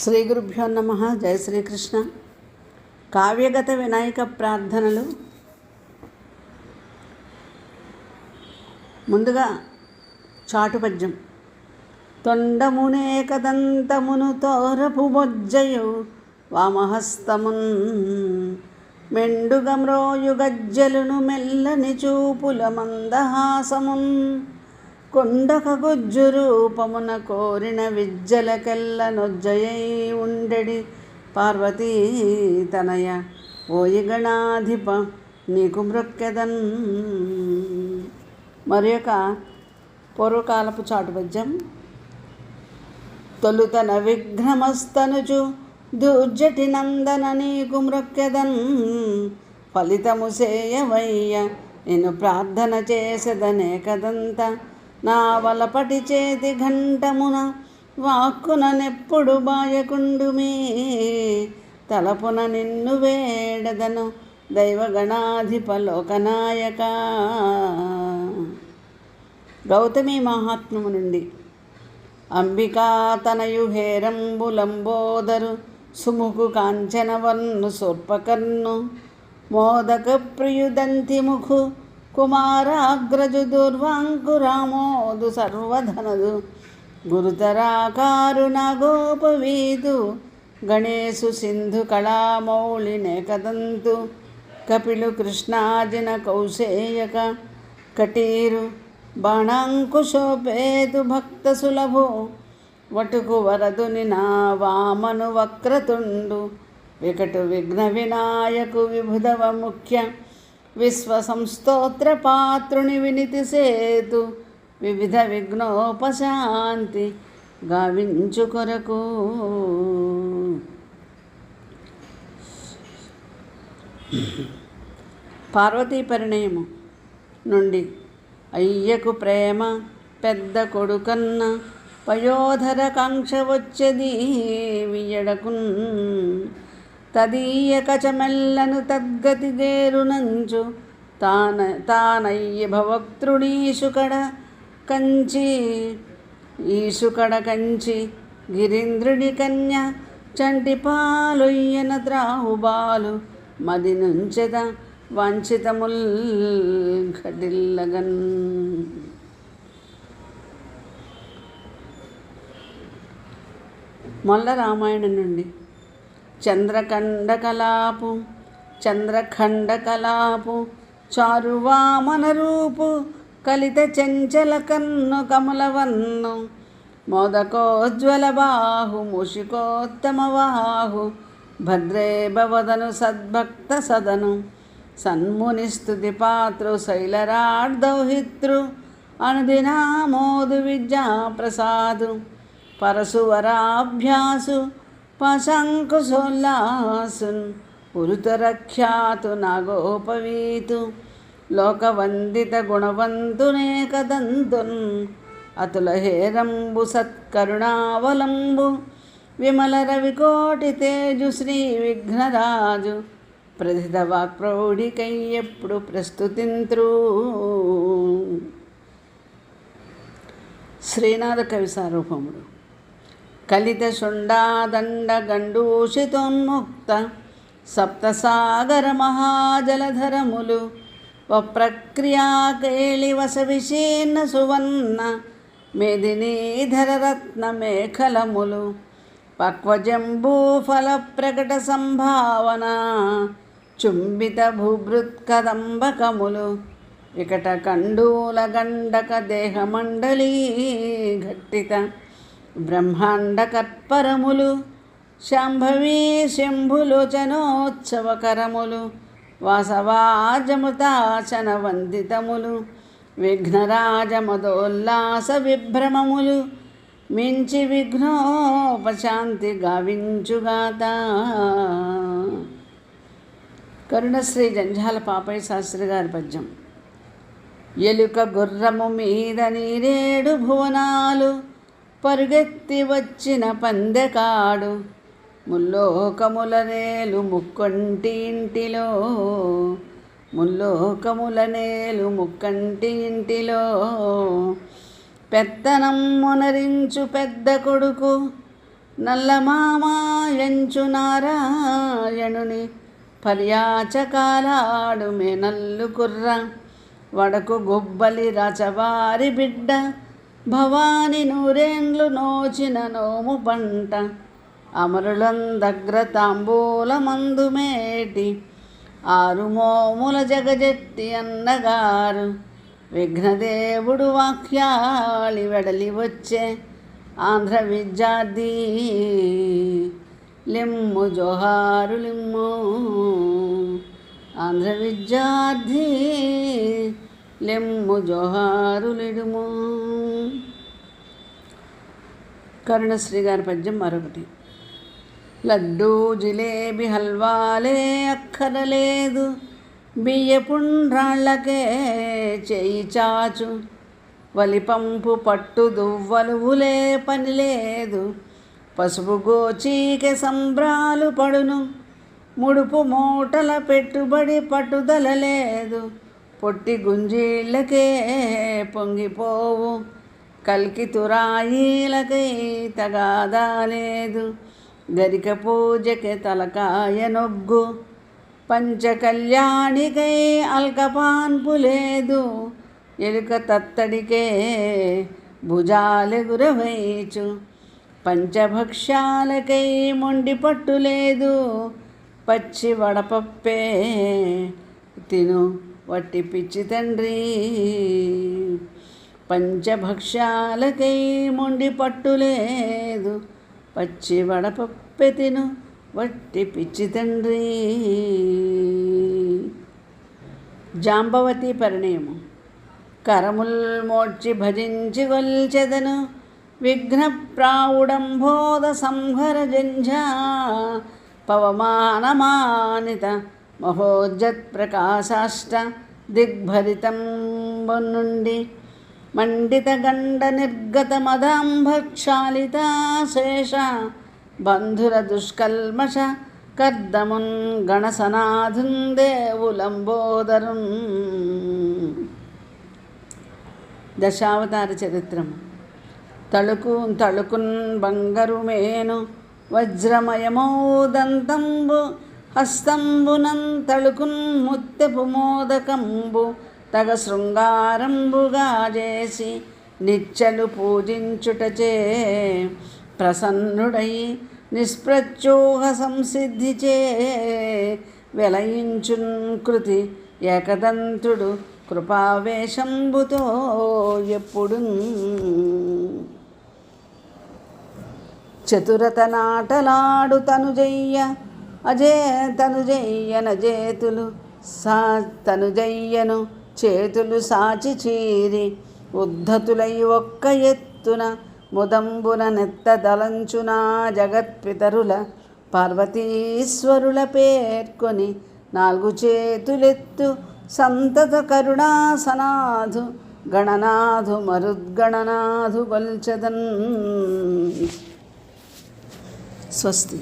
శ్రీ గురుభ్యో నమ. జయ శ్రీకృష్ణ. కావ్యగత వినాయక ప్రార్థనలు. ముందుగా చాటు పద్యం తొండమునేకదంతమును తోరపు బొజ్జయు వామహస్తమున్ మెండుగమ్రోయు గజ్జలును మెల్లని చూపుల మందహాసమున్ కొండక గుజ్జు రూపమున కోరిన విజ్జలకెల్ల నొజ్జయై ఉండెడి పార్వతీ తనయ. ఓయి గణాధిప నీకు మృక్కెదన్. మరి యొక్క పూర్వకాలపు చాటు పద్యం. తొలుతన విఘ్నమస్తనుచు దుర్జటి నందన నీకు మృక్కెదన్. ఫలితము సేయవయ్య నేను ప్రార్థన చేసేదనే కదంతా నా వలపటి చేతి ఘంటమున వాక్కున నెప్పుడు బాయకుండుమే. తలపున నిన్ను వేడదను దైవగణాధిప లోకనాయక గౌతమి మహాత్ముము నుండి అంబికా తనయు హేరంబులంబోదరు సుముకు కాంచనవన్ను సోర్పకర్ను మోదక ప్రియుదంతి కుమారాగ్రజు దుర్వాంకురామోదు సర్వధనదు. గురుతరాకారు గోపవీదు గణేశు సింధు కళామౌళినే కదంతు కపిలు కృష్ణాజిన కౌశేయక కటీరు. బాణాంకుశోపేతు భక్త సులభో. వటుకు వరదుని నా వామను వక్రతుండు. వికటు విఘ్న వినాయకు విభుధవ ముఖ్య విశ్వ సంస్తోత్ర పాత్రుని వినితి సేతు వివిధ విఘ్నోపశాంతి గావించు కొరకు. పార్వతీ పరిణయము నుండి అయ్యకు ప్రేమ పెద్ద కొడుకన్న పయోధర కాంక్ష వచ్చది వియడకున్ తదీయ కచమెల్లను తద్గతిగేరునంచు తాన తానయ్య భవక్తృడీశుకడ కంచి ఈశుకడ కంచి. గిరీంద్రుడి కన్య చంటిపాలొయ్యన త్రాహుబాలు. మది నుంచెద వాంఛితముల్ ఘటిల్లగన్. మల్ల రామాయణం నుండి చంద్రఖండ కలాపు చంద్రఖండ కలాపు చారువామన రూపు కలిత చెంచల కన్ను కమలవన్ను మోదకోజ్వల బాహు ముషికోత్తమ బాహు భద్రే భవదను సద్భక్త సదను సన్మునిస్తుతి పాత్రు శైలరార్దౌహిత్రు అనుదినామోదు విద్యాప్రసాదు పరశువరాభ్యాసు పశంకుశోల్లాసున్ ఉరుతరఖ్యాతు నాగోపవీతు లోకవందిత గుణవంతునే కదంతున్ అతుల హేరంబు సత్కరుణావలంబు విమల రవికోటి తేజు శ్రీ విఘ్నరాజు ప్రథిత వాక్ప్రౌఢికై ఎప్పుడు ప్రస్తుతింత్రు. శ్రీనాథ కవి సారూపముడు. కలిత శుండాదండ సప్తసాగర మహాజలధరములు వప్రక్రియాకేళి విశీర్ణ సువర్ణ మేదినీధర రత్న మేఖలములు పక్వజంబూఫల ప్రకట సంభావన చుంబిత భూభృత్కదంబకములు వికట కండూల గండక దేహమండలీ ఘట్టిత బ్రహ్మాండకత్పరములు శంభవీ శాంభవీ శంభులోచనోత్సవకరములు వాసవాజముతాచన వందితములు విఘ్నరాజమదోల్లాస విభ్రమములు మించి విఘ్నోపశాంతి గావించుగాత కరుణశ్రీ జంజాల పాపయ్య శాస్త్రి గారి పద్యం. ఎలుక గుర్రము మీద నీరేడు భువనాలు పరుగెత్తి వచ్చిన పందెకాడు ముల్లోకముల నేలు ముక్కంటి ఇంటిలో ముల్లోకముల నేలు ముక్కంటి ఇంటిలో పెత్తనం మొనరించు పెద్ద కొడుకు నల్లమామాయంచు నారాయణుని పర్యాచకాలాడు మేనల్లు కుర్ర వడకు గుబ్బలి రచవారి బిడ్డ భవాని నూరేండ్లు నోచిన నోము పంట అమరులందగ్ర తాంబూల మందుమేటి ఆరుమోముల జగజెట్టి అన్నగారు విఘ్నదేవుడు వాక్యాళి వెడలి వచ్చే ఆంధ్ర విద్యార్థి. లిమ్ము జోహారు లిమ్ము ఆంధ్ర విద్యార్థి. లెమ్ము జోహారులిడుము. కరుణశ్రీ గారి పద్యం మరొకటి. లడ్డూ జిలేబి హల్వాలే అక్కరలేదు. బియ్యపుండ్రాళ్ళకే చేయి చాచు. వలిపంపు పట్టు దువ్వలువులే పని లేదు పసుపు గోచీకె సంబ్రాలు పడును. ముడుపు మూటల పెట్టుబడి పట్టుదల లేదు. పొట్టి గుంజీళ్ళకే పొంగిపోవు. కల్కి తురాయిలకై తగాదా లేదు. గరిక పూజకి తలకాయ నొగ్గు. పంచకళ్యాణికై అల్కపాన్పు లేదు. ఎలుక తత్తడికే భుజాలెగురవైచు పంచభక్ష్యాలకై మొండి పట్టు లేదు. పచ్చి వడపప్పే తిను. వట్టి పిచ్చి తండ్రి. పంచభక్ష్యాలకై మొండి పట్టు లేదు. పచ్చి వడపప్పె తిను వట్టి పిచ్చి తండ్రి. జాంబవతి పరిణయము. కరముల్ మోడ్చి భజించి గొల్చెదను. విఘ్న ప్రావుడంబోధ సంహర జంఝా పవమానమానిత మహోజత్ప్రకాశాష్ట దిగ్భరితంబు నుండి మండితగండ గండ నిర్గత మదాంభక్షాళితాశేష బంధుర దుష్కల్మష కర్దమున్ గణసనాథున్ దేవులంబోదరుం దశావతార చరిత్రము తళుకు తళుకున్ బంగరుమేను వజ్రమయమోదంతంబు హస్తంబునం తళుకున్ ముత్తెపు మోదకంబు తగ శృంగారంబుగా చేసి నిచ్చలు పూజించుటచే ప్రసన్నుడై నిస్ప్రత్యూహ సంసిద్ధిచే వెలయించున్ కృతి ఏకదంతుడు కృపావేశంబుతో ఎప్పుడు చతురత నాటలాడు తను జయ్య అజే తను జయ్యన చేతులు సా తను జయ్యను చేతులు సాచి చీరి ఉద్ధతులై ఒక్క ఎత్తున ముదంబున నెత్తదలంచునా జగత్పితరుల పార్వతీశ్వరుల పేర్కొని నాలుగు చేతులెత్తు సంతత కరుణాసనాథు గణనాథు మరుద్గణనాథు గొల్చదన్ స్వస్తి.